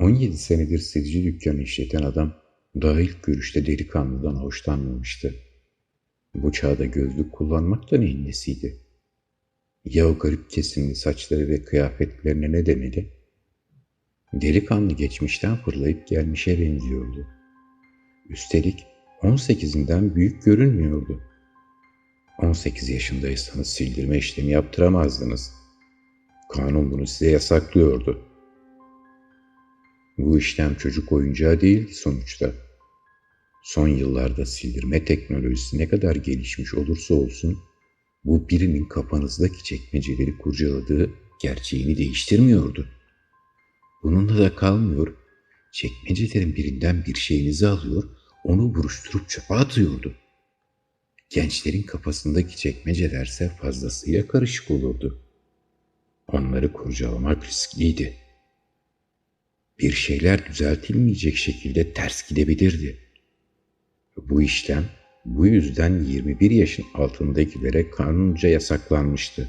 17 senedir silci dükkanı işleten adam daha ilk görüşte delikanlıdan hoşlanmamıştı. Bu çağda gözlük kullanmak da neyin nesiydi? Ya o garip kesimli saçları ve kıyafetlerine ne demeli? Delikanlı geçmişten fırlayıp gelmişe benziyordu. Üstelik 18'inden büyük görünmüyordu. 18 yaşındaysanız sildirme işlemi yaptıramazdınız. Kanun bunu size yasaklıyordu. Bu işlem çocuk oyuncağı değildi sonuçta. Son yıllarda sildirme teknolojisi ne kadar gelişmiş olursa olsun bu birinin kafanızdaki çekmeceleri kurcaladığı gerçeğini değiştirmiyordu. Bununla da kalmıyor, çekmecelerin birinden bir şeyinizi alıyor, onu buruşturup çöpe atıyordu. Gençlerin kafasındaki çekmecelerse fazlasıyla karışık olurdu. Onları kurcalamak riskliydi. Bir şeyler düzeltilmeyecek şekilde ters gidebilirdi. Bu işlem bu yüzden 21 yaşın altındakilere kanunca yasaklanmıştı.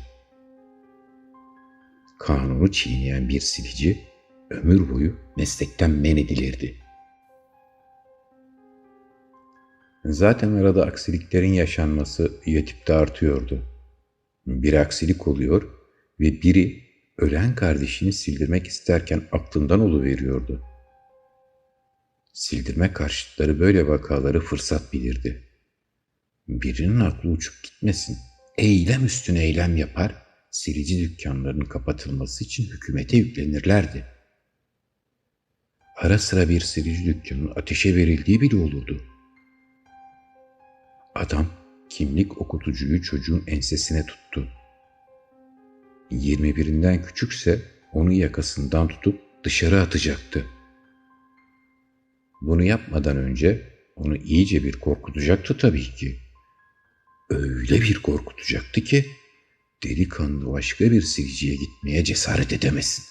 Kanunu çiğneyen bir silici ömür boyu meslekten men edilirdi. Zaten arada aksiliklerin yaşanması YÖTİP'te artıyordu. Bir aksilik oluyor ve biri ölen kardeşini sildirmek isterken aklından oluveriyordu. Sildirme karşıtları böyle vakaları fırsat bilirdi. Birinin aklı uçup gitmesin. Eylem üstüne eylem yapar, silici dükkanlarının kapatılması için hükümete yüklenirlerdi. Ara sıra bir silici dükkanının ateşe verildiği bile olurdu. Adam kimlik okutucuyu çocuğun ensesine tuttu. 21'inden küçükse onu yakasından tutup dışarı atacaktı. Bunu yapmadan önce onu iyice bir korkutacaktı tabii ki. Öyle bir korkutacaktı ki delikanlı başka bir siliciye gitmeye cesaret edemesin.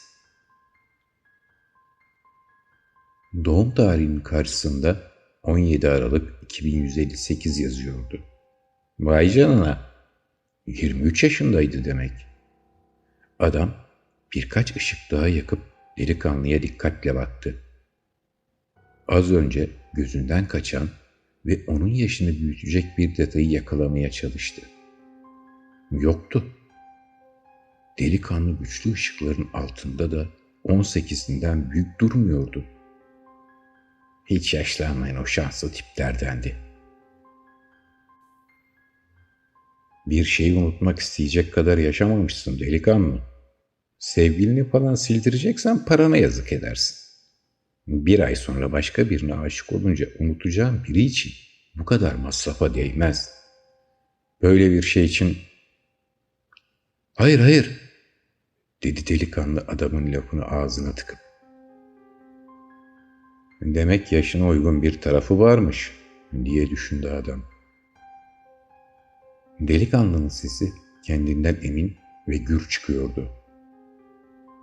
Doğum tarihinin karşısında 17 Aralık 2158 yazıyordu. Vay canına! 23 yaşındaydı demek. Adam birkaç ışık daha yakıp delikanlıya dikkatle baktı. Az önce gözünden kaçan ve onun yaşını büyütecek bir detayı yakalamaya çalıştı. Yoktu. Delikanlı güçlü ışıkların altında da 18'inden büyük durmuyordu. Hiç yaşlanmayan o şanslı tiplerdendi. Bir şeyi unutmak isteyecek kadar yaşamamışsın delikanlı. Sevgilini falan sildireceksen parana yazık edersin. Bir ay sonra başka birine aşık olunca unutacağın biri için bu kadar masrafa değmez. Böyle bir şey için hayır hayır dedi delikanlı adamın lafını ağzına tıkıp. Demek yaşına uygun bir tarafı varmış diye düşündü adam. Delikanlının sesi kendinden emin ve gür çıkıyordu.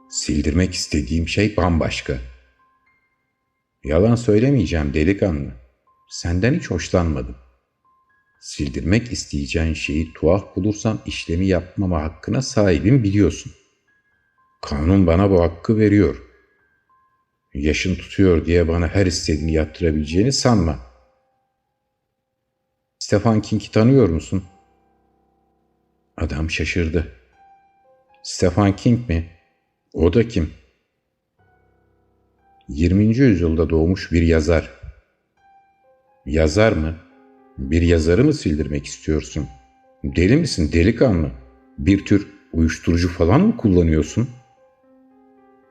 Sildirmek istediğim şey bambaşka. Yalan söylemeyeceğim delikanlı. Senden hiç hoşlanmadım. Sildirmek isteyeceğin şeyi tuhaf bulursam işlemi yapmama hakkına sahibim biliyorsun. Kanun bana bu hakkı veriyor. Yaşın tutuyor diye bana her istediğini yaptırabileceğini sanma. Stefan King'i tanıyor musun? Adam şaşırdı. Stefan King mi? O da kim? 20. yüzyılda doğmuş bir yazar. Yazar mı? Bir yazarı mı sildirmek istiyorsun? Deli misin delikanlı? Bir tür uyuşturucu falan mı kullanıyorsun?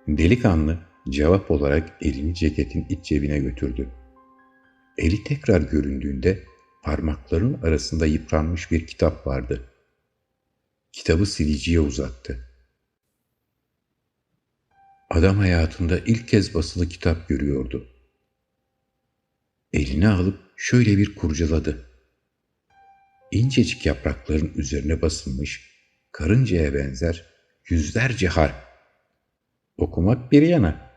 Delikanlı cevap olarak elini ceketin iç cebine götürdü. Eli tekrar göründüğünde parmakların arasında yıpranmış bir kitap vardı. Kitabı siliciye uzattı. Adam hayatında ilk kez basılı kitap görüyordu. Eline alıp şöyle bir kurcaladı. İncecik yaprakların üzerine basılmış, karıncaya benzer yüzlerce harf. Okumak bir yana,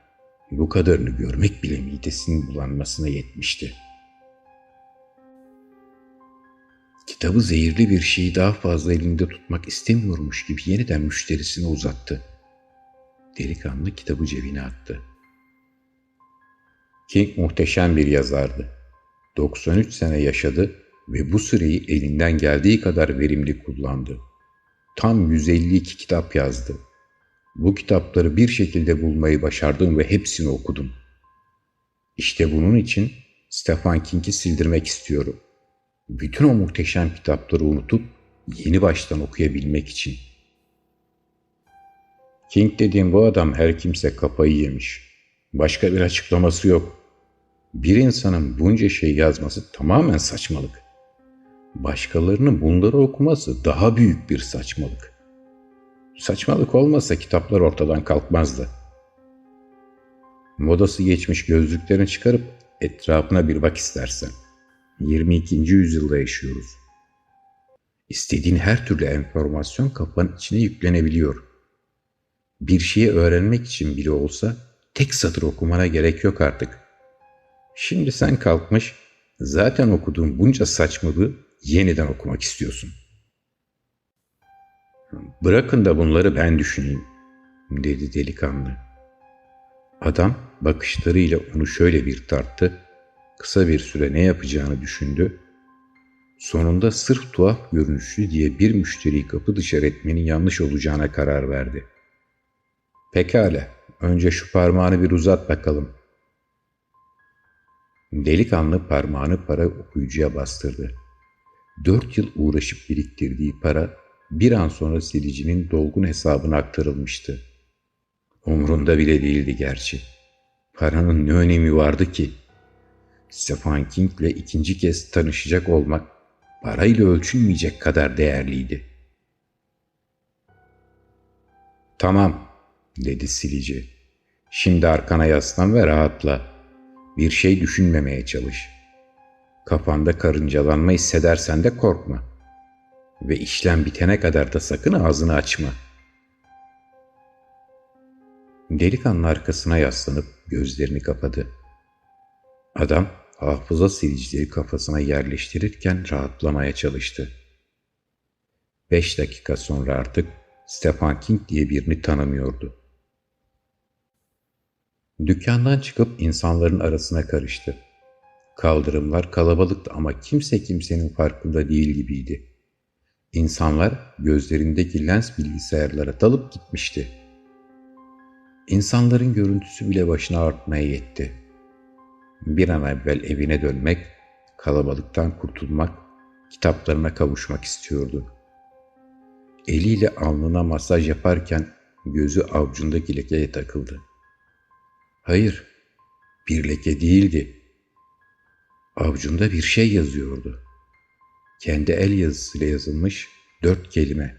bu kadarını görmek bile midesinin bulanmasına yetmişti. Kitabı zehirli bir şeyi daha fazla elinde tutmak istemiyormuş gibi yeniden müşterisine uzattı. Delikanlı kitabı cebine attı. King muhteşem bir yazardı. 93 sene yaşadı ve bu süreyi elinden geldiği kadar verimli kullandı. Tam 152 kitap yazdı. Bu kitapları bir şekilde bulmayı başardım ve hepsini okudum. İşte bunun için Stephen King'i sildirmek istiyorum. Bütün o muhteşem kitapları unutup yeni baştan okuyabilmek için. King dediğim bu adam her kimse kafayı yemiş. Başka bir açıklaması yok. Bir insanın bunca şey yazması tamamen saçmalık. Başkalarının bunları okuması daha büyük bir saçmalık. Saçmalık olmasa kitaplar ortadan kalkmazdı. Modası geçmiş gözlüklerini çıkarıp etrafına bir bak istersen. 22. yüzyılda yaşıyoruz. İstediğin her türlü enformasyon kafanın içine yüklenebiliyor. Bir şeyi öğrenmek için bile olsa tek satır okumana gerek yok artık. Şimdi sen kalkmış zaten okuduğun bunca saçmalığı yeniden okumak istiyorsun. Bırakın da bunları ben düşüneyim, dedi delikanlı. Adam bakışlarıyla onu şöyle bir tarttı, kısa bir süre ne yapacağını düşündü. Sonunda sırf tuhaf görünüşlü diye bir müşteriyi kapı dışarı etmenin yanlış olacağına karar verdi. Pekala, önce şu parmağını bir uzat bakalım. Delikanlı parmağını para okuyucuya bastırdı. Dört yıl uğraşıp biriktirdiği para bir an sonra silicinin dolgun hesabına aktarılmıştı. Umrunda bile değildi gerçi. Paranın ne önemi vardı ki? Stephen King ile ikinci kez tanışacak olmak parayla ölçülmeyecek kadar değerliydi. Tamam, dedi silici. Şimdi arkana yaslan ve rahatla. Bir şey düşünmemeye çalış. Kafanda karıncalanma hissedersen de korkma. Ve işlem bitene kadar da sakın ağzını açma. Delikanlı arkasına yaslanıp gözlerini kapadı. Adam hafıza silicileri kafasına yerleştirirken rahatlamaya çalıştı. Beş dakika sonra artık Stephen King diye birini tanımıyordu. Dükkandan çıkıp insanların arasına karıştı. Kaldırımlar kalabalıktı ama kimse kimsenin farkında değil gibiydi. İnsanlar gözlerindeki lens bilgisayarlara dalıp gitmişti. İnsanların görüntüsü bile başına artmaya yetti. Bir an evvel evine dönmek, kalabalıktan kurtulmak, kitaplarına kavuşmak istiyordu. Eliyle alnına masaj yaparken gözü avcundaki lekeye takıldı. Hayır, bir leke değildi. Avcunda bir şey yazıyordu. Kendi el yazısıyla yazılmış dört kelime.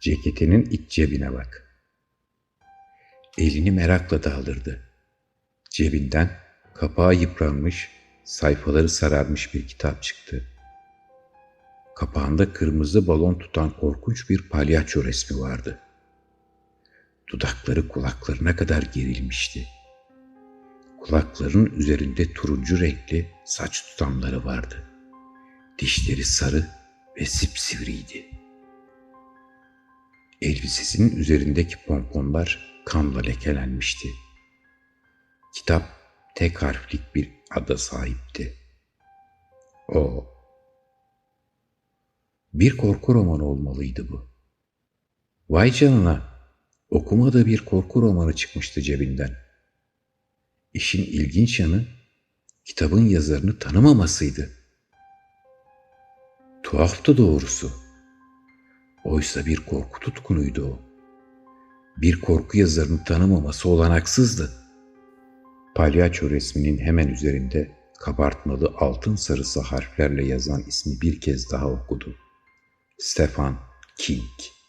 Ceketinin iç cebine bak. Elini merakla daldırdı. Cebinden kapağı yıpranmış, sayfaları sararmış bir kitap çıktı. Kapağında kırmızı balon tutan korkunç bir palyaço resmi vardı.'' Dudakları kulaklarına kadar gerilmişti. Kulakların üzerinde turuncu renkli saç tutamları vardı. Dişleri sarı ve sipsivriydi. Elbisesinin üzerindeki pomponlar kanla lekelenmişti. Kitap tek harflik bir ada sahipti. O. Bir korku romanı olmalıydı bu. Vay canına Okumadığı bir korku romanı çıkmıştı cebinden. İşin ilginç yanı kitabın yazarını tanımamasıydı. Tuhaftı doğrusu. Oysa bir korku tutkunuydu o. Bir korku yazarını tanımaması olanaksızdı. Palyaço resminin hemen üzerinde kabartmalı altın sarısı harflerle yazan ismi bir kez daha okudu. Stefan King.